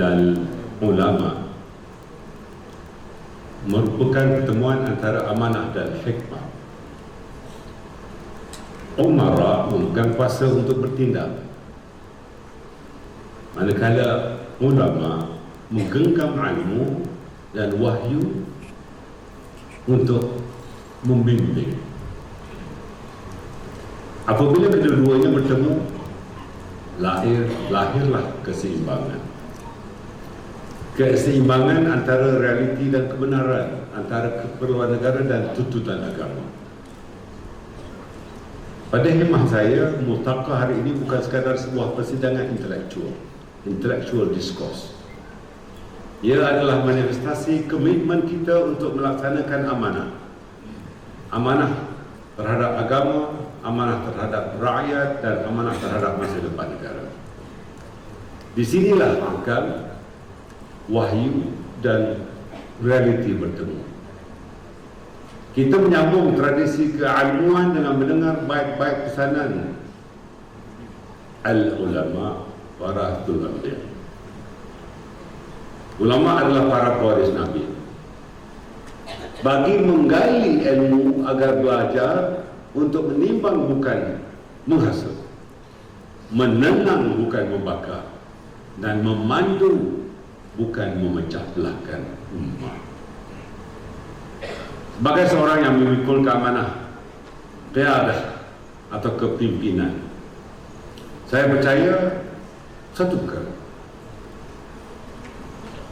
dan ulama merupakan pertemuan antara amanah dan hikmah. Umara memegang kuasa untuk bertindak. Manakala ulama menggenggam ilmu dan wahyu untuk membimbing. Apabila kedua-duanya bertemu, lahir lahirlah keseimbangan. Keseimbangan antara realiti dan kebenaran, antara keperluan negara dan tuntutan agama. Pada hemah saya, multaqa hari ini bukan sekadar sebuah persidangan intelektual, intellectual discourse. Ia adalah manifestasi komitmen kita untuk melaksanakan amanah. Amanah terhadap agama, amanah terhadap rakyat dan amanah terhadap masa depan negara. Di sinilah akal, wahyu dan realiti bertemu. Kita menyambung tradisi keilmuan dengan mendengar baik-baik pesanan al-ulama warathul anbiya. Ulama adalah para pewaris Nabi. Bagi menggali ilmu agar belajar untuk menimbang bukan menghasut, menenang bukan membakar, dan memandu bukan memecah belahkan umat. Sebagai seorang yang memikul keamanah, keadah atau kepimpinan, saya percaya satu perkara.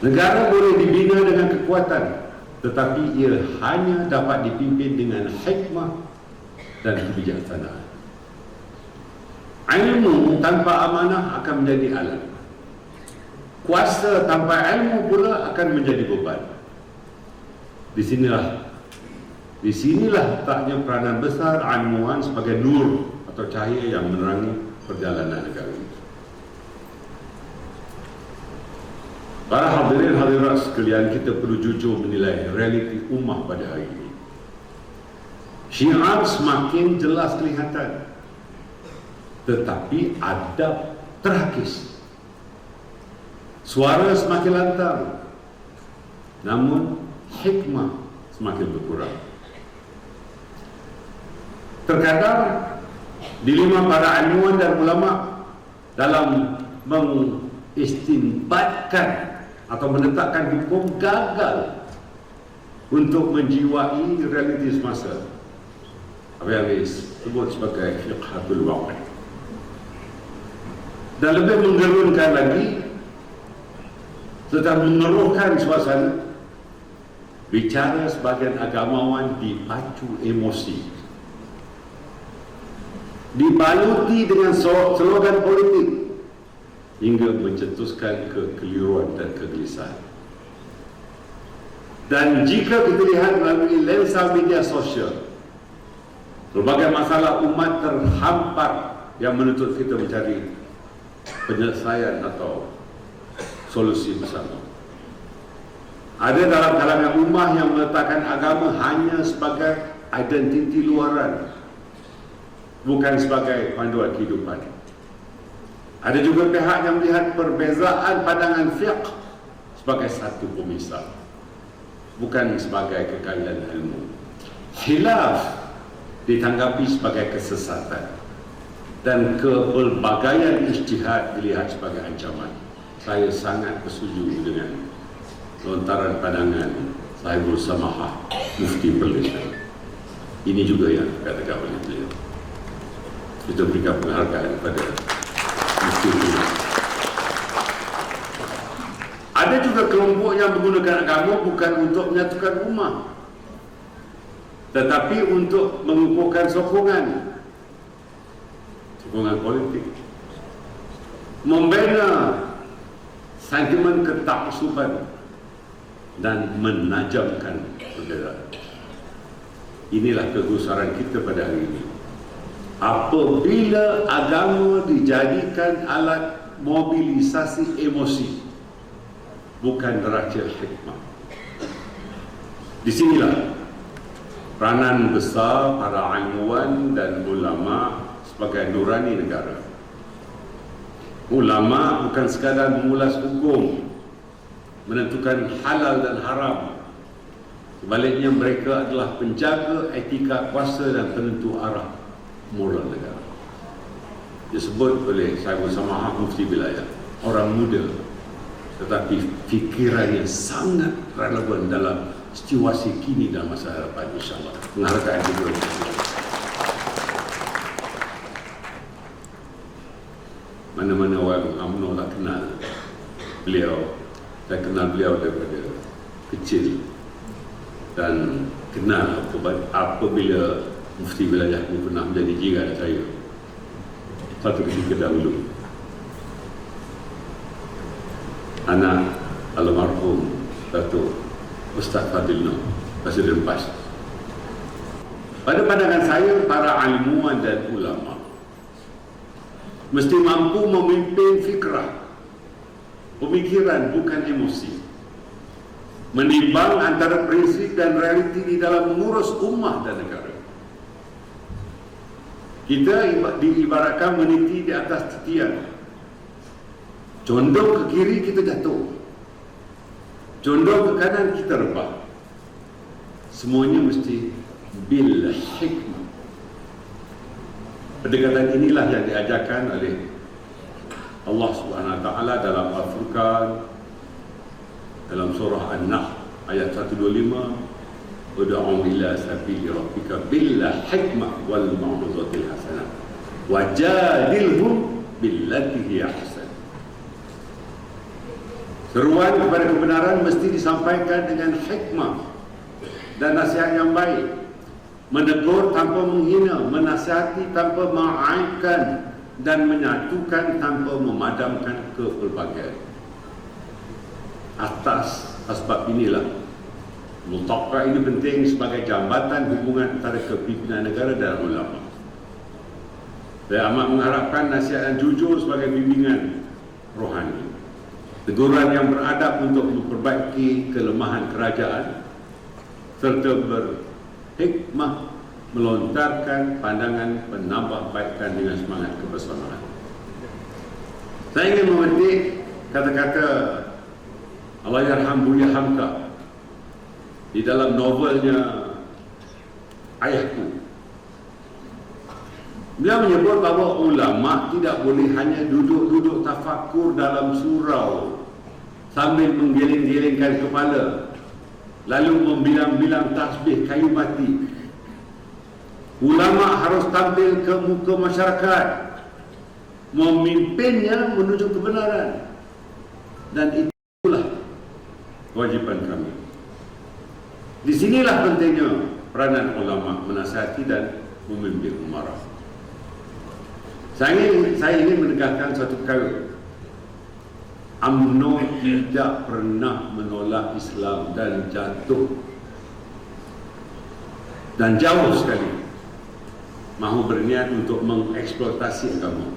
Negara boleh dibina dengan kekuatan, tetapi ia hanya dapat dipimpin dengan hikmah dan kebijaksanaan. Ilmu tanpa amanah akan menjadi alat. Kuasa tanpa ilmu pula akan menjadi beban. Di sinilah di sinilah letaknya peranan besar ilmuwan sebagai nur atau cahaya yang menerangi perjalanan negara ini. Para hadirin hadirat sekalian kita perlu jujur menilai realiti ummah pada hari ini. Syiar semakin jelas kelihatan tetapi adab terhakis. Suara semakin lantang namun hikmah semakin berkurang. Terkadang dilema para ilmuwan dan ulama dalam mengistinbatkan atau menetapkan hukum gagal untuk menjiwai realiti semasa. Yang disebut sebagai fiqhatul waqi. Dan lebih menggerunkan lagi serta mengeruhkan suasana bicara sebagian agamawan dipacu emosi dibaluti dengan slogan politik hingga mencetuskan kekeliruan dan kegelisahan. Dan jika kita lihat melalui lensa media sosial, berbagai masalah umat terhampar yang menuntut kita mencari penyelesaian atau solusi bersama. Ada dalam kalangan ummah yang meletakkan agama hanya sebagai identiti luaran, bukan sebagai panduan kehidupan. Ada juga pihak yang melihat perbezaan pandangan fiqh sebagai satu pemisah bukan sebagai kekayaan ilmu. Khilaf ditanggapi sebagai kesesatan dan kepelbagaian ijtihad dilihat sebagai ancaman. Saya sangat bersetuju dengan lontaran pandangan Sahibul Samahah Mufti Malaysia. Ini juga yang katakan oleh beliau. Kita berikan penghargaan kepada ada juga kelompok yang menggunakan agama bukan untuk menyatukan umat tetapi untuk mengukuhkan sokongan sokongan politik membina sentimen ketaksuban dan menajamkan perbezaan inilah kegusaran kita pada hari ini. Apabila agama dijadikan alat mobilisasi emosi bukan neraca hikmah. Di sinilah peranan besar para ilmuwan dan ulama sebagai nurani negara ulama bukan sekadar mengulas hukum menentukan halal dan haram. Sebaliknya mereka adalah penjaga etika kuasa dan penentu arah moral negara. Disebut oleh saya bersama Mufti Wilayah, orang muda tetapi fikirannya sangat relevan dalam situasi kini dan masa hadapan insyaAllah. Menghargai juga. Mana-mana orang UMNO tak kenal beliau. Saya kenal beliau daripada kecil. Dan kenal apabila mufti wilayah ini pernah menjadi jiran saya. Satu ketika dahulu anak almarhum Datuk Ustaz Fadil Noh Presiden PAS pada pandangan saya para ilmuwan dan ulama mesti mampu memimpin fikrah. Pemikiran bukan emosi. Menimbang antara prinsip dan realiti di dalam mengurus ummah dan negara. Kita diibaratkan meniti di atas titian condong ke kiri kita jatuh. Condong ke kanan kita rebah. Semuanya mesti bil hikmah pendekatan inilah yang diajarkan oleh Allah Subhanahu Wa Taala dalam Al-Furqan dalam surah An-Nahl ayat 125 Ud'u ila sabili rabbika bil hikmah wal mau'izatil hasanah. Wajadilhum billati hiya hasan Seruan kepada kebenaran mesti disampaikan dengan hikmah dan nasihat yang baik menegur tanpa menghina menasihati tanpa mengaibkan dan menyatukan tanpa memadamkan kepelbagaian atas sebab inilah Mutaqah ini penting sebagai jambatan hubungan antara kepimpinan negara dan ulama. Saya amat mengharapkan nasihat yang jujur sebagai bimbingan rohani. Teguran yang beradab untuk memperbaiki kelemahan kerajaan serta berhikmah melontarkan pandangan penambah baikkan dengan semangat kebersamaan. Saya ingin memetik kata-kata Allah Yarham Buya Hamka di dalam novelnya Ayahku. Beliau menyebut bahawa ulama tidak boleh hanya duduk-duduk tafakur dalam surau sambil menggiling-gilingkan kepala lalu membilang-bilang tasbih kayu mati. Ulama harus tampil ke muka masyarakat memimpinnya menuju kebenaran dan itulah kewajipan kami. Di sinilah pentingnya peranan ulama menasihati dan memimpin umarah. Saya ingin, saya ingin menegaskan satu perkara. UMNO tidak pernah menolak Islam dan jatuh dan jauh sekali mahu berniat untuk mengeksploitasi agama.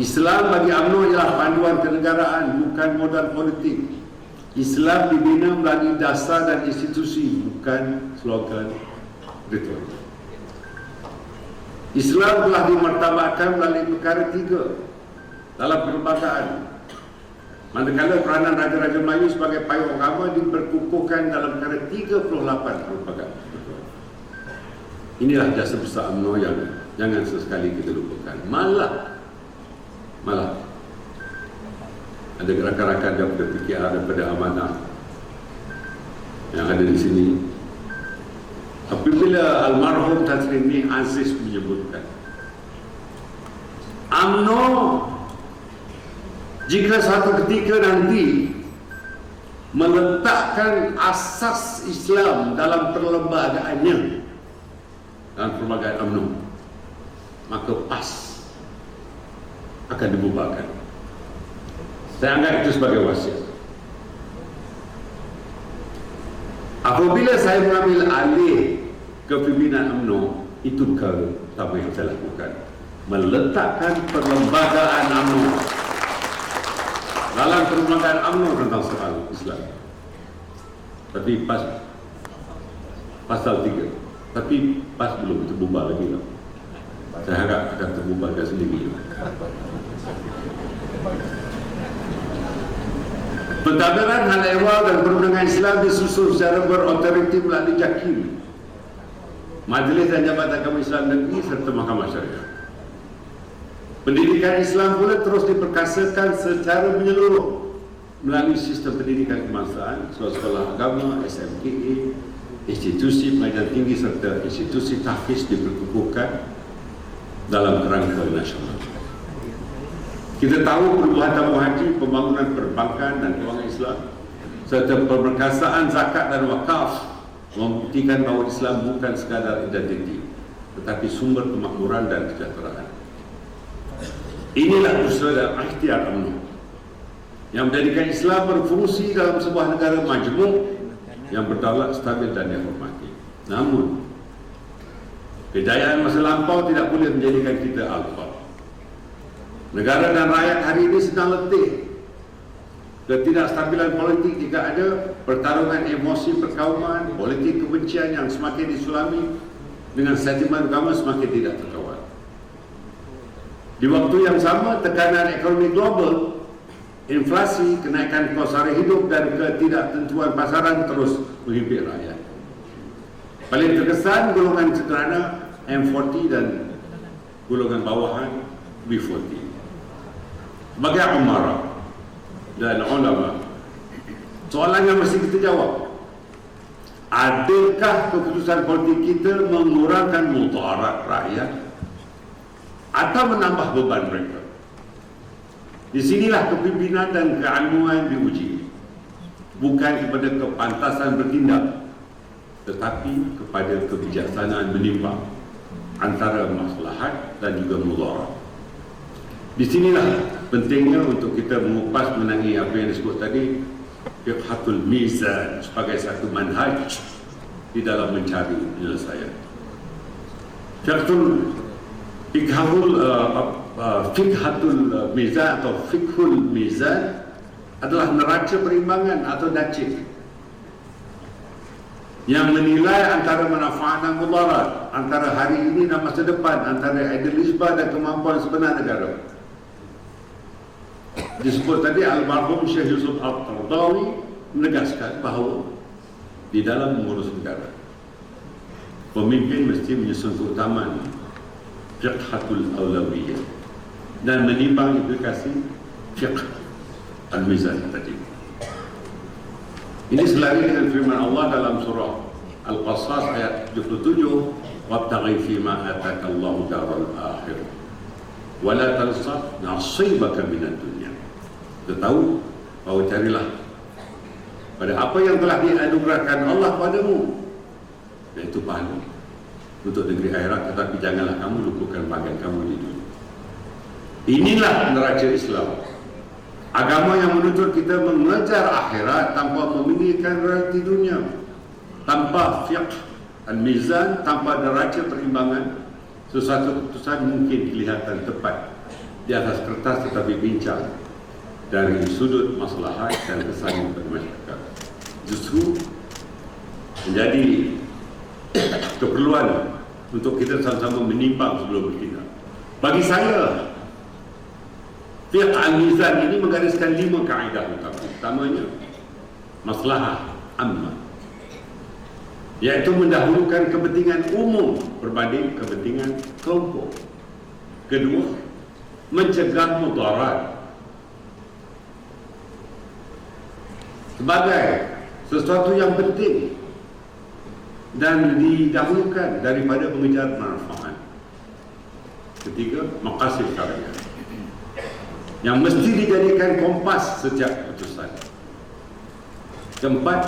Islam bagi UMNO ialah panduan kenegaraan bukan modal politik. Islam dibina melalui dasar dan institusi bukan slogan retorik. Islam telah dimartabatkan melalui perkara tiga dalam perlembagaan. Manakala peranan Raja-Raja Melayu sebagai payung agama diperkukuhkan dalam perkara 38 perlembagaan. Inilah jasa besar UMNO yang jangan sesekali kita lupakan. Malah, malah ada rakan-rakan daripada PKR daripada amanah yang ada di sini apabila almarhum Tan Sri Aziz menyebutkan UMNO jika satu ketika nanti meletakkan asas Islam dalam perlembagaannya dalam perlembagaan UMNO maka PAS akan dibubarkan saya anggap itu sebagai wasiat. Apabila saya mengambil alih kepimpinan UMNO, itu perkara pertama yang saya lakukan. Meletakkan perlembagaan UMNO dalam perlembagaan UMNO tentang soal Islam. Tapi pas pasal 3. Tapi pas belum terbubar lagi lah. Saya harap akan terbubarkan sendiri. Pentadbiran hal ehwal dan perundangan Islam disusun secara berautoriti melalui JAKIM Majlis dan Jabatan Agama Islam Negeri serta Mahkamah Syariah Pendidikan Islam pula terus diperkasakan secara menyeluruh melalui sistem pendidikan kebangsaan, sekolah-sekolah agama, SMKA, institusi pengajian tinggi serta institusi tahfiz diperkukuhkan dalam kerangka nasional. Kita tahu perubahan tabung haji, pembangunan perbankan dan kewangan Islam serta pemerkasaan zakat dan wakaf membuktikan bahawa Islam bukan sekadar identiti tetapi sumber kemakmuran dan kesejahteraan. Inilah usaha dan ikhtiar UMNO yang menjadikan Islam berfungsi dalam sebuah negara majmuk yang berdaulat stabil dan dihormati. Namun, kejayaan masa lampau tidak boleh menjadikan kita alfa. Negara dan rakyat hari ini sedang letih. Ketidakstabilan politik jika ada pertarungan emosi perkauman, politik kebencian yang semakin disulami dengan sentimen agama semakin tidak terkawal. Di waktu yang sama, tekanan ekonomi global, inflasi, kenaikan kos hari hidup dan ketidaktentuan pasaran terus menghimpit rakyat. Paling terkesan golongan sederhana M40 dan golongan bawahan B40. Sebagai umarah dan ulama, soalan yang mesti kita jawab, adakah keputusan politik kita mengurangkan mudarat rakyat atau menambah beban mereka. Di sinilah kepimpinan dan keilmuan diuji. Bukan kepada kepantasan bertindak tetapi kepada kebijaksanaan menimbang antara maslahat dan juga mudarat. Di sinilah pentingnya untuk kita mengupas menangi apa yang disebut tadi fiqhatul mizan sebagai satu manhaj di dalam mencari penyelesaian. Fiqhatul fikhul uh, uh, fikhatul uh, mizan atau fikhul mizan adalah neraca perimbangan atau dacik yang menilai antara manfaat dan mudarat antara hari ini dan masa depan antara idealisme dan kemampuan sebenar negara. Disebut tadi almarhum Syekh Yusuf Al-Qardawi menegaskan bahawa di dalam mengurus negara pemimpin mesti menyusun keutamaan fiqhatul awlawiyah dan menimbang implikasi fiqh al-mizan tadi. Ini selari dengan firman Allah dalam surah Al-Qasas ayat 77 wabtaghi fima ataka Allah daral akhir wa la tansa nasibaka minad dunya. Tahu bahawa carilah pada apa yang telah dianugerahkan Allah padamu yaitu pahala untuk negeri akhirat tetapi janganlah kamu lupakan bagian kamu di dunia. Inilah neraca Islam. Agama yang menuntut kita mengejar akhirat tanpa memikirkan realiti dunia. Tanpa fiqh al-mizan tanpa neraca perimbangan sesuatu keputusan mungkin kelihatan tepat di atas kertas tetapi bincang dari sudut maslahat dan kesan bagi masyarakat justru menjadi keperluan untuk kita sama-sama menimbang sebelum bertindak. Bagi saya, fiqh al-mizan ini menggariskan lima kaedah utama. Pertamanya, masalah amma. Iaitu mendahulukan kepentingan umum berbanding kepentingan kelompok. Kedua, mencegah mudarat. Sebagai sesuatu yang penting dan didahulukan daripada mengejar manfaat. Ketiga, makasih karya. Yang mesti dijadikan kompas setiap keputusan. Keempat,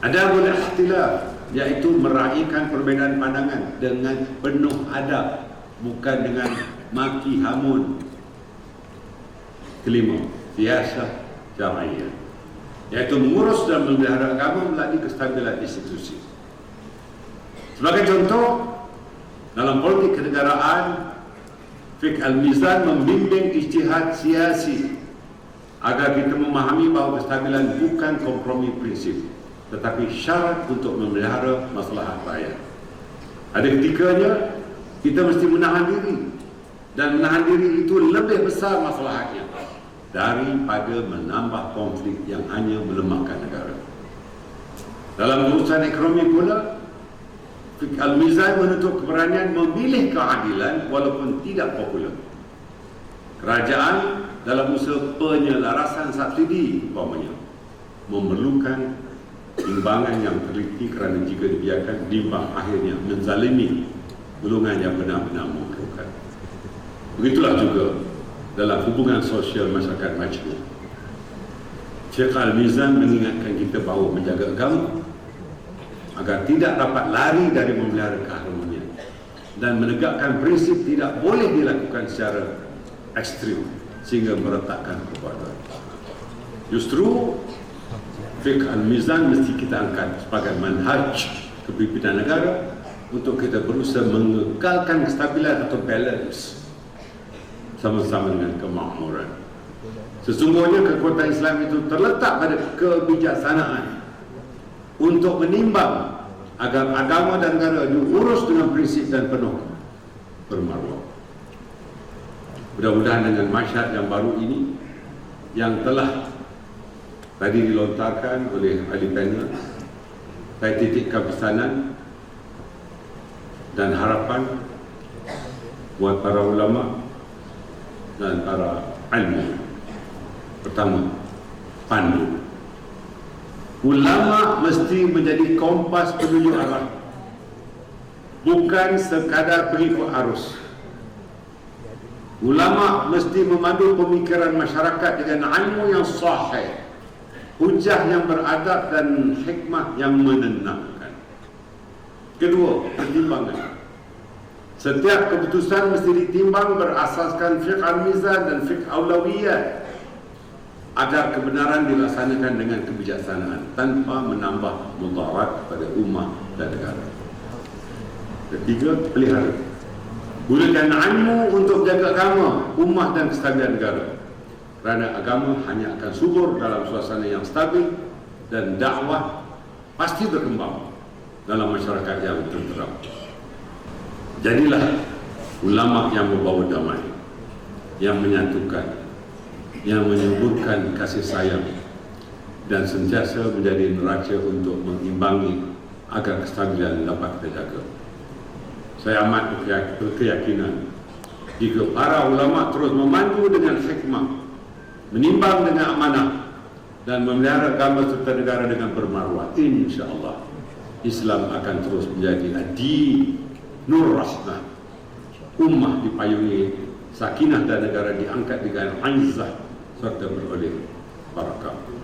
ada boleh ikhtilaf iaitu meraihkan perbezaan pandangan dengan penuh adab bukan dengan maki hamun. Kelima, biasa syariah iaitu mengurus dan memelihara agama melalui kestabilan institusi. Sebagai contoh, dalam politik kenegaraan, Fiqh Al-Mizan membimbing ijtihad siasi agar kita memahami bahawa kestabilan bukan kompromi prinsip tetapi syarat untuk memelihara masalah rakyat. Ada ketikanya kita mesti menahan diri dan menahan diri itu lebih besar masalahnya daripada menambah konflik yang hanya melemahkan negara. Dalam urusan ekonomi pula, Al-Mizan menuntut keberanian memilih keadilan walaupun tidak popular. Kerajaan dalam usaha penyelarasan subsidi umpamanya memerlukan timbangan yang teliti kerana jika dibiarkan timbang akhirnya menzalimi golongan yang benar-benar memerlukan. Begitulah juga dalam hubungan sosial masyarakat majmuk. Syekh Al-Mizan mengingatkan kita bahawa menjaga agama agar tidak dapat lari dari memelihara keharmonian dan menegakkan prinsip tidak boleh dilakukan secara ekstrim sehingga meretakkan perbuatan. Justru fiqh al-mizan mesti kita angkat sebagai manhaj kepimpinan negara untuk kita berusaha mengekalkan kestabilan atau balance sama-sama dengan kemakmuran. Sesungguhnya kekuatan Islam itu terletak pada kebijaksanaan untuk menimbang agar agama dan negara diurus dengan prinsip dan penuh bermaruah. Mudah-mudahan dengan masyarakat yang baru ini yang telah tadi dilontarkan oleh ahli panel saya titikkan pesanan dan harapan buat para ulama dan para ilmu pertama pandu ulama mesti menjadi kompas penunjuk arah bukan sekadar pengikut arus. Ulama mesti memandu pemikiran masyarakat dengan ilmu yang sahih hujah yang beradab dan hikmah yang menenangkan. Kedua pertimbangan. Setiap keputusan mesti ditimbang berasaskan fiqh al-mizan dan fiqh awlawiyah agar kebenaran dilaksanakan dengan kebijaksanaan tanpa menambah mudarat kepada umat dan negara. Ketiga, pelihara. Gunakan ilmu untuk jaga agama, umat dan kestabilan negara. Kerana agama hanya akan subur dalam suasana yang stabil dan dakwah pasti berkembang dalam masyarakat yang tenteram. Jadilah ulama yang membawa damai, yang menyatukan, yang menyuburkan kasih sayang dan sentiasa menjadi neraca untuk mengimbangi agar kestabilan dapat terjaga. Saya amat berkeyakinan jika para ulama terus memandu dengan hikmah, menimbang dengan amanah dan memelihara agama serta negara dengan bermaruah, insya-Allah Islam akan terus menjadi adi nur rahmah. Ummah dipayungi sakinah dan negara diangkat dengan aizah சத்தமில் வழி வரக்காது